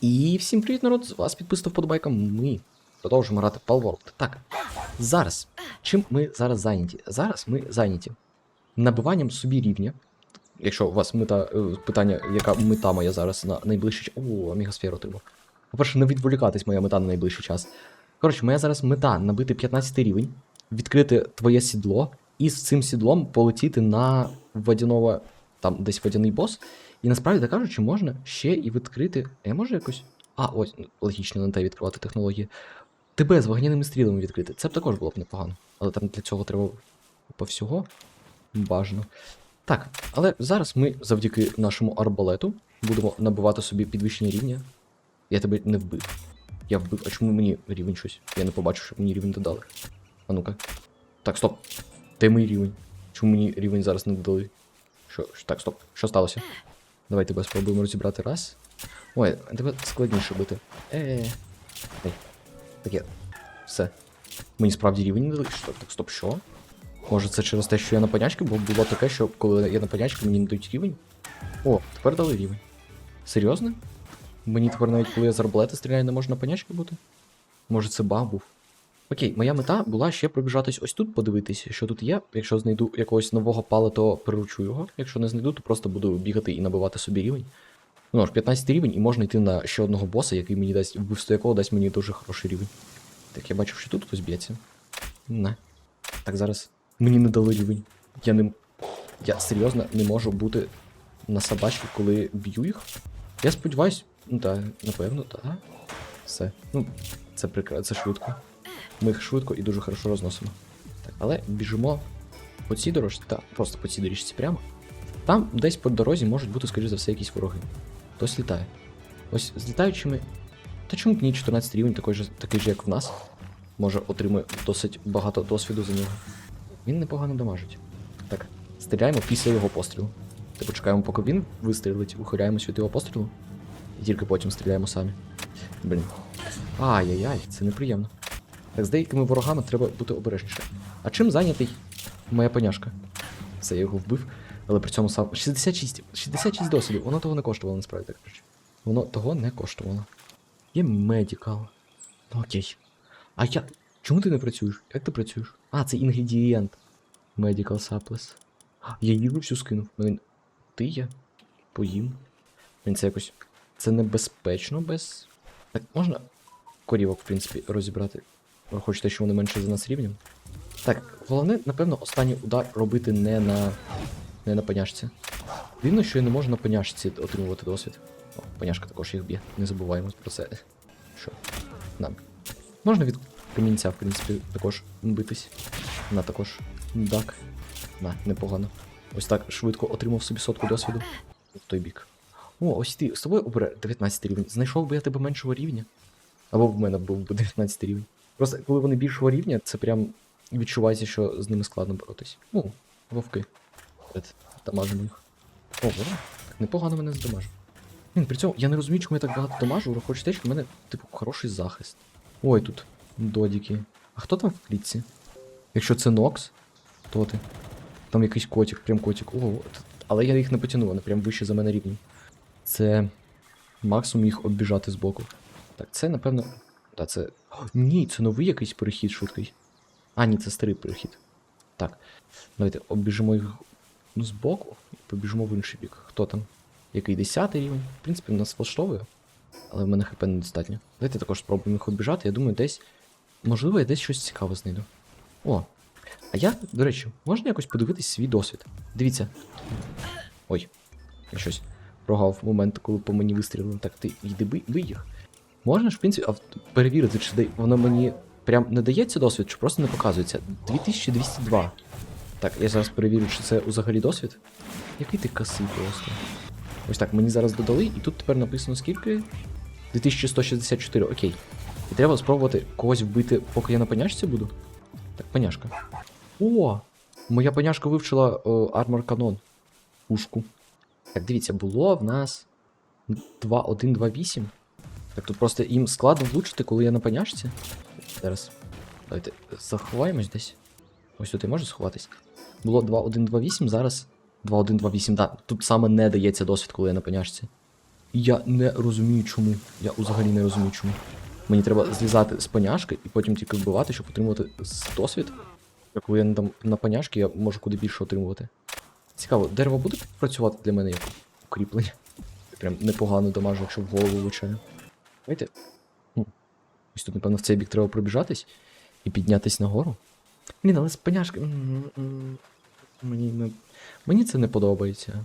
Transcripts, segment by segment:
І всім привіт, народ! З вас підписав вподобайка. Ми продовжуємо грати Palworld. Так, зараз. Чим ми зараз зайняті? Зараз ми зайняті набиванням собі рівня. Якщо у вас мета е, питання, яка мета моя зараз на найближчий час. О, мегасферу отримав. По-перше, не відволікатись моя мета на найближчий час. Коротше, моя зараз мета набити 15 рівень, відкрити твоє сідло, і з цим сідлом полетіти на водяного, там десь водяний бос. І насправді так кажучи, можна ще і відкрити. Я можу якось. А, ось, ну, логічно на те відкривати технології. Тебе з вогняними стрілами відкрити. Це б також було б непогано. Але там для цього треба по всього бажано. Так, але зараз ми завдяки нашому арбалету будемо набивати собі підвищення рівня. Я тебе не вбив. Я вбив. А чому мені рівень щось? Я не побачив, щоб мені рівень додали. А ну-ка. Так, стоп. Де мій рівень? Чому мені рівень зараз не додали? Що? що- Так, стоп. Що сталося? Давай тебе спробуємо розібрати раз. Ой, тебе складніше бити. Е. Ей. Таке. Все. Мені справді рівень не дали. Що? Так, стоп, що? Може це через те, що я на понячки, бо було таке, що коли я на понячки, мені не дають рівень. О, тепер дали рівень. Серйозно? Мені тепер навіть коли я з арбалета стріляю, не можна на понячки бути? Може це баг був? Окей, моя мета була ще пробіжатись ось тут, подивитися, що тут є. Якщо знайду якогось нового пала, то приручу його. Якщо не знайду, то просто буду бігати і набивати собі рівень. Ну ж, 15 рівень, і можна йти на ще одного боса, який мені дасть, вбивство якого дасть мені дуже хороший рівень. Так, я бачив, що тут хтось б'ється. Не. Так, зараз. Мені не дали рівень. Я не. Я серйозно не можу бути на собачці, коли б'ю їх. Я сподіваюсь, ну так, напевно, так. Все. Ну, це прикра... це швидко. Ми їх швидко і дуже хорошо розносимо. Так, але біжимо по цій дорожці, та просто по цій доріжці прямо. Там десь по дорозі можуть бути, скоріш за все, якісь вороги. Хтось літає. Ось з літаючими. Та чому б ні 14 рівень, такий же, такий же, як в нас. Може, отримує досить багато досвіду за нього. Він непогано дамажить. Так, стріляємо після його пострілу. Типу чекаємо, поки він вистрілить, ухиляємось від його пострілу. І тільки потім стріляємо самі. Блін. Ай-яй-яй, це неприємно. Так, з деякими ворогами треба бути обережніше. А чим зайнятий моя поняшка? Все, я його вбив, але при цьому сам. 66, 66 досвідів, воно того не коштувало, насправді так кажучи. Воно того не коштувало. Є медикал. Ну окей. А я. Чому ти не працюєш? Як ти працюєш? А, це інгредієнт. Medical supplies. Я їжу всю скинув. Ну, він- Ти є? Поїм. Він це якось. Це небезпечно без. Так, можна корівок, в принципі, розібрати. Ви хочете, що вони менше за нас рівнем? Так, головне, напевно, останній удар робити не на. не на поняшці. Дивно, що я не можу на поняшці отримувати досвід. О, поняшка також їх б'є. Не забуваємо про це. Що? Нам. Можна від камінця, в принципі, також битись. На також. Так. На, непогано. Ось так швидко отримав собі сотку досвіду. В той бік. О, ось ти з тобою обере 19 рівень. Знайшов би я тебе меншого рівня. Або в мене був би 19 рівень. Просто коли вони більшого рівня, це прям відчувається, що з ними складно боротись. Ну, вовки. Дамажимо їх. Ого, так непогано мене здамажив. Він при цьому я не розумію, чому я так багато дамажу, враховуючи те, що в мене, типу, хороший захист. Ой, тут додіки. А хто там в клітці? Якщо це Нокс, то ти. Там якийсь котик, прям котик. Ого, але я їх не потягну, вони прям вище за мене рівні. Це максимум їх оббіжати збоку. Так, це, напевно. Та це. Ні, це новий якийсь перехід швидкий. А, ні, це старий перехід. Так. Давайте обіжимо їх ну, збоку і побіжимо в інший бік. Хто там? Який 10 рівень? В принципі, нас влаштовує. Але в мене хп недостатньо. Давайте також спробуємо їх обіжати. Я думаю, десь. Можливо, я десь щось цікаве знайду. О. А я, до речі, можна якось подивитись свій досвід. Дивіться. Ой, я щось прогав момент, коли по мені вистрілили. Так, ти йди бий їх. Можна ж, в принципі, перевірити, чи воно мені прям не дається досвід, чи просто не показується. 2202. Так, я зараз перевірю, чи це взагалі досвід. Який ти косий просто. Ось так, мені зараз додали, і тут тепер написано скільки? 2164, окей. І треба спробувати когось вбити, поки я на поняшці буду. Так, поняшка. О! Моя поняшка вивчила о, Armor Cannon. Пушку. Так, дивіться, було в нас 2-1-2-8. Так тут просто їм складно влучити, коли я на поняшці. Зараз. Давайте заховаємось десь. Ось тут і може сховатись. Було 2-1-2-8, зараз 2-1-2-8, да. Тут саме не дається досвід, коли я на поняшці. Я не розумію чому. Я взагалі не розумію чому. Мені треба злізати з поняшки і потім тільки вбивати, щоб отримувати досвід. Коли я там, на поняшки, я можу куди більше отримувати. Цікаво, дерево буде працювати для мене як укріплення? Прям непогано дамажу, якщо в голову влучаю. Давайте. Ось тут, напевно, в цей бік треба пробіжатись і піднятись нагору. Блін, але м, Мені не. Мені це не подобається.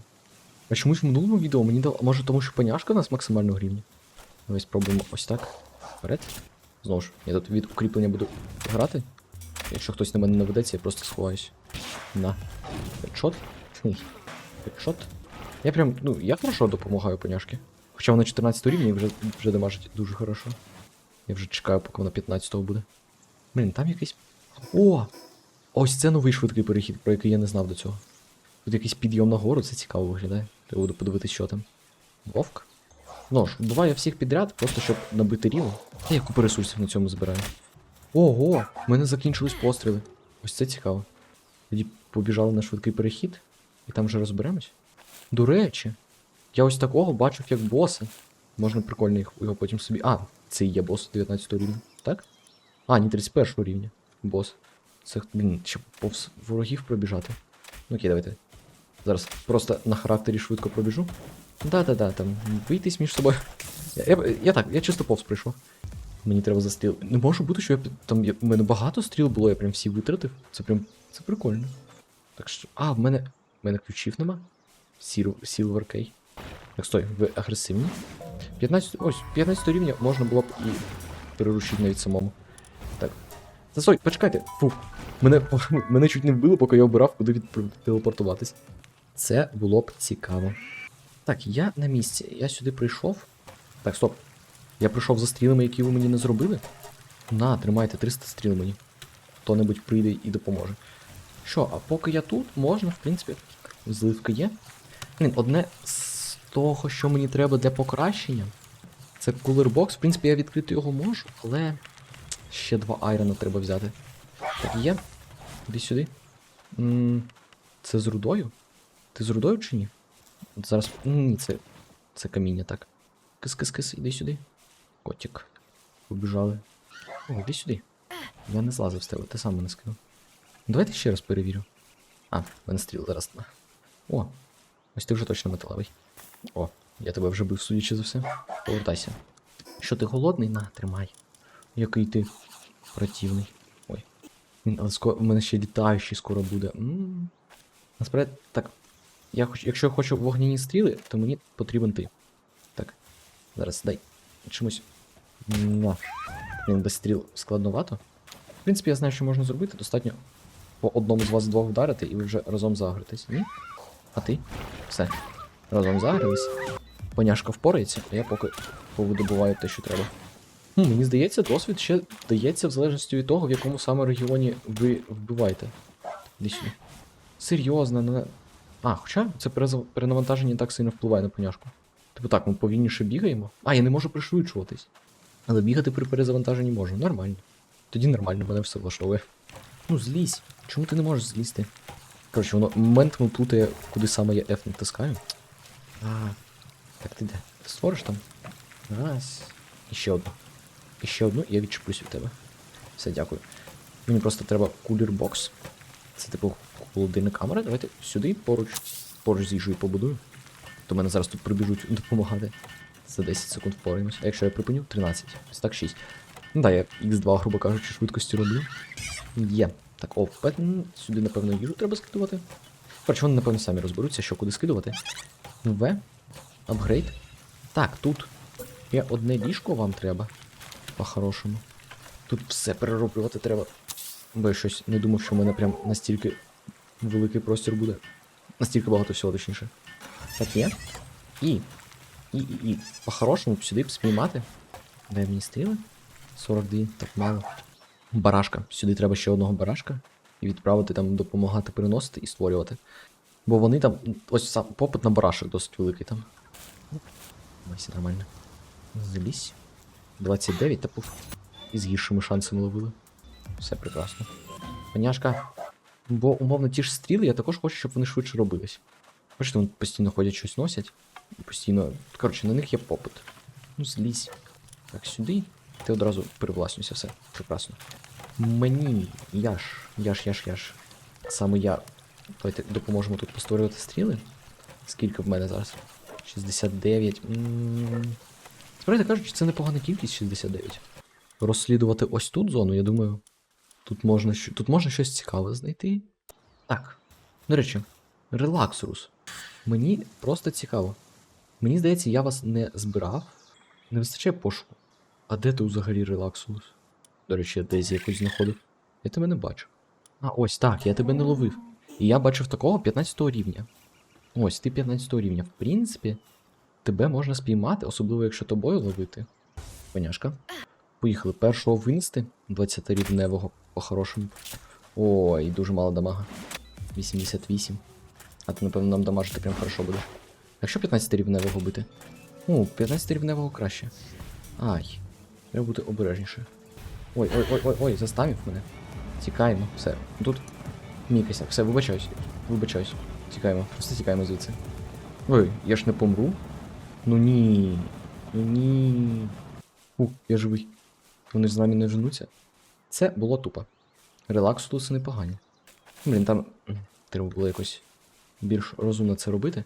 А чомусь в минулому відео мені дав. Може тому, що поняшка у нас максимально в рівні. Давай спробуємо ось так. Вперед. Знову ж, я тут від укріплення буду грати. Якщо хтось на мене наведеться, я просто сховаюсь. На. Хедшот. Хедшот. Я прям, ну, я хорошо допомагаю поняшки. Хоча вона 14 рівня і вже, вже дамажить дуже хорошо. Я вже чекаю, поки вона 15 буде. Блін, там якийсь. О! Ось це новий швидкий перехід, про який я не знав до цього. Тут якийсь підйом на гору, це цікаво виглядає. Треба буде подивитися, що там. Вовк? Ну ж, буває всіх підряд, просто щоб набити рівень. Та я купу ресурсів на цьому збираю. Ого! В мене закінчились постріли. Ось це цікаво. Тоді побіжали на швидкий перехід, і там вже розберемось. До речі, я ось такого бачив як боса. Можна прикольно їх його потім собі. А, це і є бос 19 рівня, так? А, ні, 31 рівня. Бос. Це, блін, щоб повз ворогів пробіжати. Ну окей, давайте. Зараз просто на характері швидко пробіжу. Да-да-да, там, бийтесь між собою. Я, я, я так, я чисто повз прийшов. Мені треба за стріл. Не може бути, що я там. Я, в мене багато стріл було, я прям всі витратив. Це прям. Це прикольно. Так що. А, в мене. В мене ключів нема. Сіл- Silver Key. Так, стой, ви агресивні. 15. Ось, 15 рівня можна було б і перерушити навіть самому. Так. Та стой, почекайте. Фу. Мене, мене чуть не вбило, поки я обирав, куди телепортуватись. Це було б цікаво. Так, я на місці. Я сюди прийшов. Так, стоп. Я прийшов за стрілами, які ви мені не зробили. На, тримайте 300 стріл мені. Хто-небудь прийде і допоможе. Що, а поки я тут, можна, в принципі, зливка є. Блін, одне з того, що мені треба для покращення, це кулербокс. В принципі, я відкрити його можу, але ще два айрона треба взяти. Так, є. Іди сюди. м це з рудою? Ти з рудою чи ні? Зараз. Ні, це. Це каміння, так. Кис-кис-кис, іди сюди. Котик. Побіжали. О, іди сюди. Я не злазив з тебе, ти сам мене скинув. Давайте ще раз перевірю. А, мене стріл зараз. О, ось ти вже точно металевий. О, я тебе вже бив, судячи за все. Повертайся. Що ти голодний? На, тримай. Який ти противний. Ой. Він, скоро, в мене ще літаючий скоро буде. Насправді, так. Я хоч, якщо я хочу вогняні стріли, то мені потрібен ти. Так. Зараз дай. Чомусь. Він без стріл складновато. В принципі, я знаю, що можна зробити. Достатньо по одному з вас двох вдарити, і ви вже разом загритесь. Ні? А ти? Все. Разом загрились. Поняшка впорається, а я поки повидобуваю те, що треба. Хм, мені здається, досвід ще дається в залежності від того, в якому саме регіоні ви вбиваєте. Сюди. Серйозно, не. А, хоча це перенавантаження так сильно впливає на поняшку. Типу так, ми повільніше бігаємо. А, я не можу пришвидшуватись. Але бігати при перезавантаженні можу. Нормально. Тоді нормально, мене все влаштовує. Ну, злізь. Чому ти не можеш злізти? Коротше, воно моментами плутає, куди саме я F натискаю. А, так ти де? Створиш там? Раз. І одну. І ще одну, і я відчеплюсь від тебе. Все, дякую. Мені просто треба кулер бокс. Це типу холодильник камера. Давайте сюди поруч. Поруч з їжею побудую. То мене зараз тут прибіжуть допомагати. За 10 секунд впораємось. А якщо я припиню, 13. Ось так 6. Ну да, я X2, грубо кажучи, швидкості роблю. Є. Так, о, пет- сюди, напевно, їжу треба скидувати. Коротше, вони, напевно, самі розберуться, що куди скидувати. В. Апгрейд. Так, тут. Є одне ліжко вам треба. По-хорошому. Тут все перероблювати треба. Бо я щось не думав, що в мене прям настільки великий простір буде. Настільки багато всього, точніше. Так є. І. І, і, і. По-хорошому сюди б спіймати. Дай мені стріли. 42, так мало. Барашка. Сюди треба ще одного барашка. І відправити там допомагати переносити і створювати. Бо вони там. Ось сам попит на барашок досить великий там. Ось нормально. Залізь. 29 та пуф. І з гіршими шансами ловили. Все прекрасно. Поняшка. Бо умовно ті ж стріли, я також хочу, щоб вони швидше робились. Бачите, вони постійно ходять щось носять. Постійно. Коротше, на них є попит. Ну, злізь. Так, сюди. Ти одразу перевласнюйся, все. Прекрасно. Мені. Я ж, я ж, я ж, я ж. Саме я. Давайте допоможемо тут постворювати стріли. Скільки в мене зараз? 69. М. Справді кажучи, це непогана кількість 69. Розслідувати ось тут зону, я думаю. Тут можна, тут можна щось цікаве знайти. Так. До речі, релаксрус. Мені просто цікаво. Мені здається, я вас не збирав. Не вистачає пошуку. А де ти взагалі релаксус? До речі, я десь якось знаходив. Я тебе не бачу. А, ось так, я тебе не ловив. І я бачив такого 15 рівня. Ось, ти 15 рівня. В принципі, тебе можна спіймати, особливо якщо тобою ловити. Поняшка. Поїхали. Першого винести 20 рівневого по-хорошому. Ой, дуже мало дамага. 88. А ти, напевно, нам дамажити прям хорошо будеш. Якщо 15 рівневого бити? О, 15 рівневого краще. Ай. Треба бути обережніше. Ой, ой, ой, ой, ой, заставив мене. Тікаємо, все. Тут мікайся. Все, вибачаюсь. Вибачаюсь. Тікаємо. Просто тікаємо звідси. Ой, я ж не помру. Ну ні. Ну ні. У, я живий. Вони ж з нами не женуться. Це було тупо. Релакс тут непогані. Блін, там треба було якось більш розумно це робити.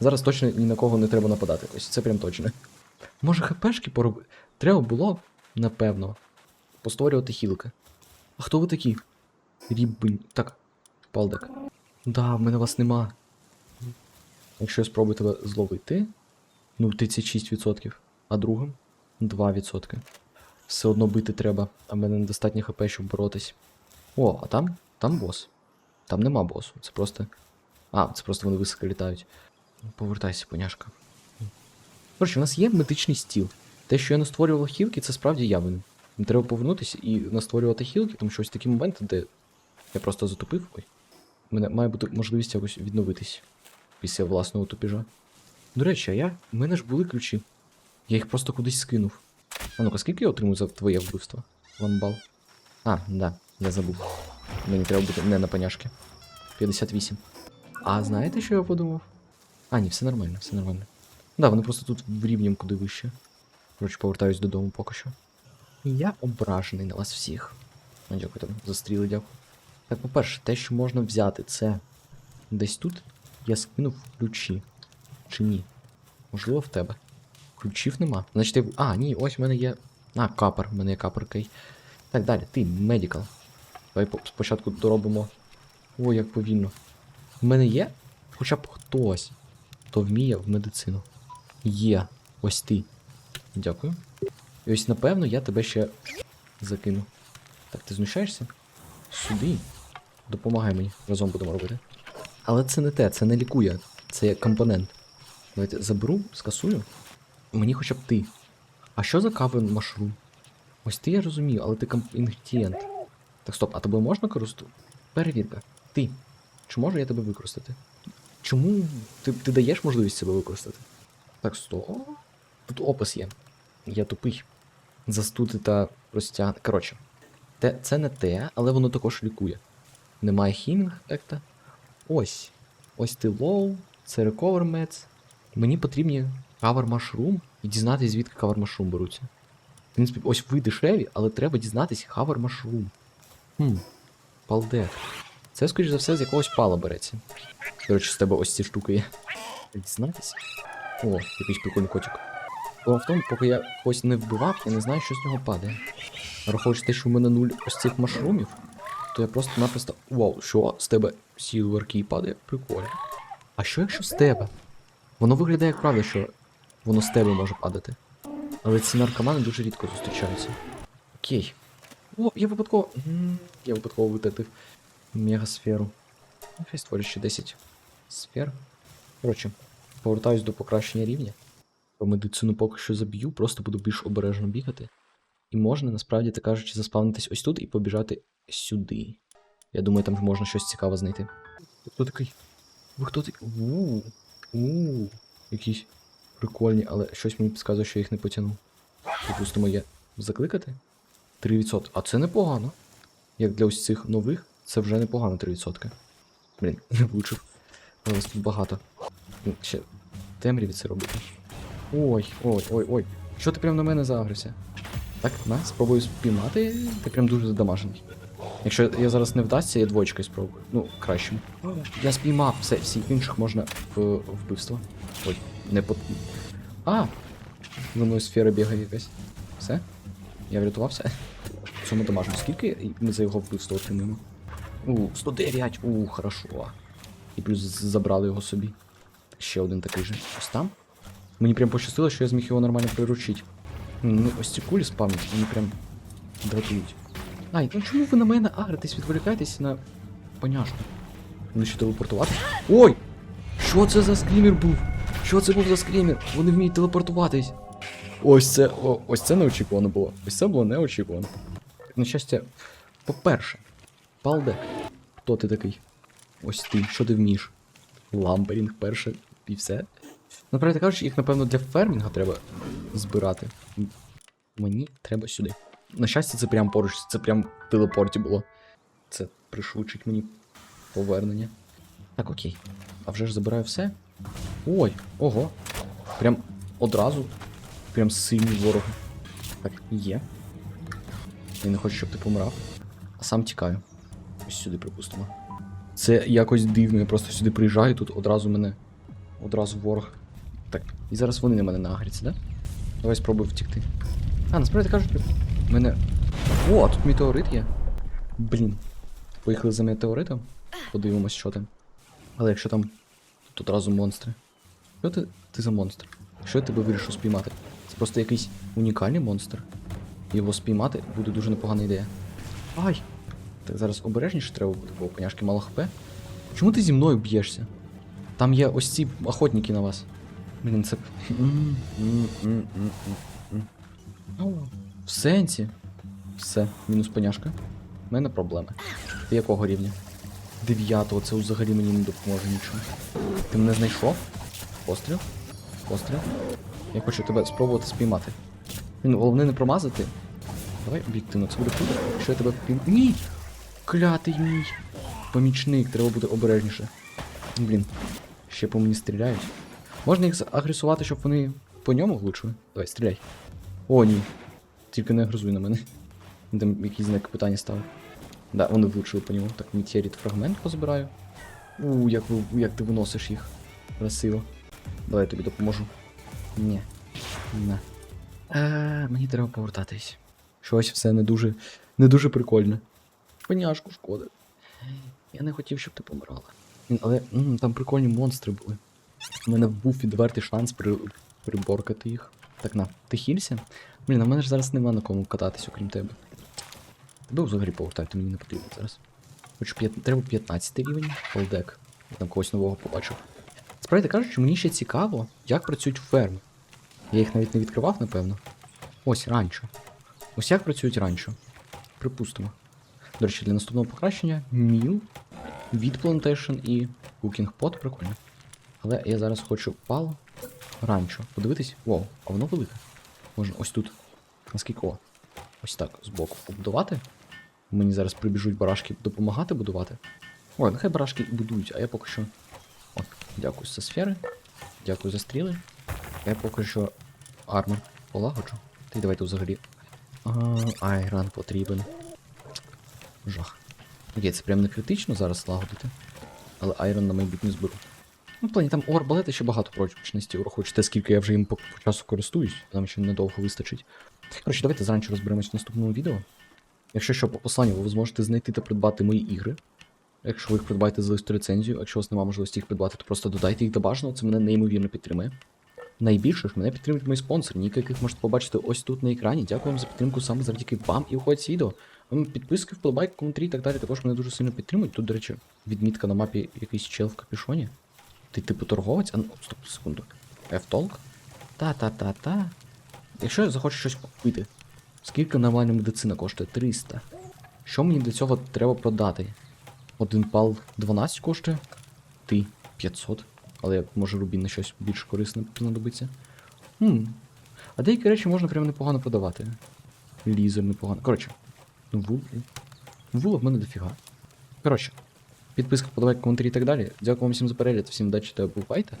Зараз точно ні на кого не треба нападати. Ось це прям точно. Може, хпшки поробити? Треба було, напевно, постворювати хілки. А хто ви такі? Ріббень. Так, палдек. Да, в мене вас нема. Якщо я спробую тебе зловити, ну 36%, а другим 2%. Все одно бити треба, а в мене недостатньо хп, щоб боротись. О, а там? Там бос. Там нема босу. Це просто. А, це просто вони високо літають. Повертайся, поняшка. Коротше, у нас є медичний стіл. Те, що я не створював хілки, це справді я винен. Треба повернутися і настворювати хілки, тому що ось такі моменти, де я просто затупив. Ой. У мене має бути можливість якось відновитись після власного тупіжа. До речі, а я. У мене ж були ключі. Я їх просто кудись скинув. А ну-ка, скільки я отримую за твоє вбивство? Ванбал. А, да, я забув. Мені треба бути не на поняшки. 58. А знаєте, що я подумав? А, ні, все нормально, все нормально. Да, вони просто тут в рівнем куди вище. Коротше, повертаюсь додому поки що. Я ображений на вас всіх. Дякую там, за стріли, дякую. Так, по-перше, те, що можна взяти, це десь тут я скинув ключі. Чи ні? Можливо, в тебе. Ключів нема. Значить, я... А, ні, ось в мене є. А, капер, в мене є капер кей. Так, далі, ти, медикал. Давай спочатку доробимо. Ой, як повільно. В мене є хоча б хтось, хто вміє в медицину. Є. Ось ти. Дякую. І ось, напевно, я тебе ще закину. Так, ти знущаєшся? Сюди. Допомагай мені, разом будемо робити. Але це не те, це не лікує, це компонент. Давайте заберу, скасую. Мені хоча б ти. А що за кавен машрум? Ось ти я розумію, але ти комп... інгредієнт. Так стоп, а тебе можна користувати? Перевірка. Ти. Чи можу я тебе використати? Чому ти, ти даєш можливість себе використати? Так, стоп. Тут опис є. Я тупий. Застути та розтягнути. Коротше, те, це не те, але воно також лікує. Немає хімінг ефекта. Ось. Ось ти лоу, це recover meds. Мені потрібні cover mushroom і дізнатися, звідки cover mushroom беруться. В принципі, ось ви дешеві, але треба дізнатися cover mushroom. Хм, палдек. Це, скоріш за все, з якогось пала береться. До речі, з тебе ось ці штуки є. Дізнатися? О, якийсь прикольний котик. Справа в тому, поки я когось не вбивав, я не знаю, що з нього падає. Враховуючи те, що в мене нуль ось цих машрумів, то я просто-напросто. Вау, що? З тебе Key падає? Прикольно. А що якщо з тебе? Воно виглядає як правда, що воно з тебе може падати. Але ці наркомани дуже рідко зустрічаються. Окей. О, я випадково. Я випадково витратив мегасферу. Ну, Хай створю ще 10 сфер. Коротше, повертаюсь до покращення рівня. По медицину поки що заб'ю, просто буду більш обережно бігати. І можна, насправді так кажучи, заспавнитись ось тут і побіжати сюди. Я думаю, там можна щось цікаве знайти. Хто такий? Ви хто такий? Ууу. Ууу. Якісь прикольні, але щось мені підказує, що я їх не потягнув. Припустимо, є закликати? 3%. А це непогано. Як для ось цих нових, це вже непогано 3%. Блін, не влучив. Але вас тут багато. Ну, Ще темряві це робити. Ой, ой, ой, ой. Що ти прям на мене заагрився? Так, на, спробую спіймати. Ти прям дуже задамажений. Якщо я зараз не вдасться, я двоєчкою спробую. Ну, кращому. Я спіймав все, всіх інших можна в вбивство. Ой, не по. А! За мною сфера бігає якась. Все? Я врятувався. Цьому дамажу. Скільки ми за його вбивство отримуємо? У, 109! У, хорошо. І плюс забрали його собі. Ще один такий же. Ось там. Мені прям пощастило, що я зміг його нормально приручити. Ну, ось ці кулі спавнять, вони прям дратують. Ай, ну чому ви на мене агритесь, відволікаєтесь на поняшку? Вони ще телепортувати? Ой! Що це за скрімер був? Що це був за скрімер? Вони вміють телепортуватись. Ось це. О, ось це неочікувано було. Ось це було неочікувано. На щастя, по-перше, Палдек. Хто ти такий? Ось ти, що ти вмієш? Ламберінг перше і все. Ну, правда кажучи, їх, напевно, для фермінга треба збирати. Мені треба сюди. На щастя, це прям поруч, це прям в телепорті було. Це пришвидшить мені повернення. Так, окей. А вже ж забираю все. Ой, ого. Прям одразу. Прям сильні вороги. Так, є. Я не хочу, щоб ти помирав. А сам тікаю. Ось сюди припустимо. Це якось дивно, я просто сюди приїжджаю, тут одразу мене. Одразу ворог. Так, і зараз вони на мене нагряться, да? Давай спробую втікти. А, насправді кажуть, мене. О, а тут метеорит є. Блін. Поїхали за метеоритом. Подивимось, що там. Але якщо там тут одразу монстри. Що ти, ти за монстр? Що я тебе вирішив спіймати? Це просто якийсь унікальний монстр. Його спіймати буде дуже непогана ідея. Ай! Так зараз обережніше треба буде, бо у поняшки мало хп. Чому ти зі мною б'єшся? Там є ось ці охотники на вас. Блін, це. В сенсі. Все, мінус поняшка. У мене проблеми. Ти якого рівня? Дев'ятого, це взагалі мені не допоможе нічого. Ти мене знайшов? Постріл? Постріл? Я хочу тебе спробувати спіймати. Він головне не промазати. Давай об'єктивно, це буде круто. Якщо я тебе пійму. Ні! Клятий мій! Помічник, треба бути обережніше. Блін, ще по мені стріляють. Можна їх агресувати, щоб вони по ньому влучили? Давай, стріляй. О, ні. Тільки не агресуй на мене. Він Там якийсь знак питання став. Да, вони влучили по ньому. Так, метеорит фрагмент позбираю. У, як, як ти виносиш їх. Красиво. Давай я тобі допоможу. Ні. На. Е, мені треба повертатись. Щось все не дуже. не дуже прикольне. Поняшку шкода. Я не хотів, щоб ти помирала. Але м, там прикольні монстри були. У мене був відвертий шанс при, приборкати їх. Так на, ти хілься? Блін, а в мене ж зараз нема на кому кататись, окрім тебе. Тебе взагалі повертати мені не потрібно зараз. Хоч п'ят... треба 15 рівень, полдек. Я там когось нового побачив. Справді кажучи, мені ще цікаво, як працюють ферми. Я їх навіть не відкривав, напевно. Ось ранчо. Ось як працюють ранчо. Припустимо. До речі, для наступного покращення міл, від Plantation і Cooking Pot прикольно. Але я зараз хочу пал ранчо. Подивитись. Вау, а воно велике. Можна ось тут. Наскільки о. Ось так збоку побудувати. Мені зараз прибіжуть барашки допомагати будувати. Ой, нехай барашки будують, а я поки що. О, дякую за сфери. Дякую за стріли. Я поки що армор полагоджу. Ти давайте взагалі. Айран потрібен. Жах. Окей, це прям не критично зараз лагодити. Але айрон на майбутнє зберу. Ну, в плані там у арбалета ще багато прочності враховуючи те, скільки я вже їм по, по часу користуюсь, нам ще недовго вистачить. Коротше, давайте зранче розберемось в наступному відео. Якщо що, по посланню ви зможете знайти та придбати мої ігри. Якщо ви їх придбаєте за листу ліцензію, якщо у вас немає можливості їх придбати, то просто додайте їх до бажаного, це мене неймовірно підтримує. Найбільше ж мене підтримують мої спонсори, ніки яких можете побачити ось тут на екрані. Дякую вам за підтримку саме завдяки вам і уходять ці відео. Вам підписки, вподобайки, коментарі і так далі також мене дуже сильно підтримують. Тут, до речі, відмітка на мапі якийсь чел в капюшоні. Ти типу торговець? А ну, стоп, секунду. F-Talk? Та-та-та-та. Якщо я захочу щось купити, скільки нормальна медицина коштує? 300. Що мені для цього треба продати? Один пал 12 коштує? Ти 500. Але може рубін на щось більш корисне знадобиться. Хм. А деякі речі можна прямо непогано продавати. Лізер непогано. Коротше. Ну, вул. Вула в мене дофіга. Коротше. Підписка, подавайте коментарі і так далі. Дякую вам всім за перегляд, всім удачі та бувайте.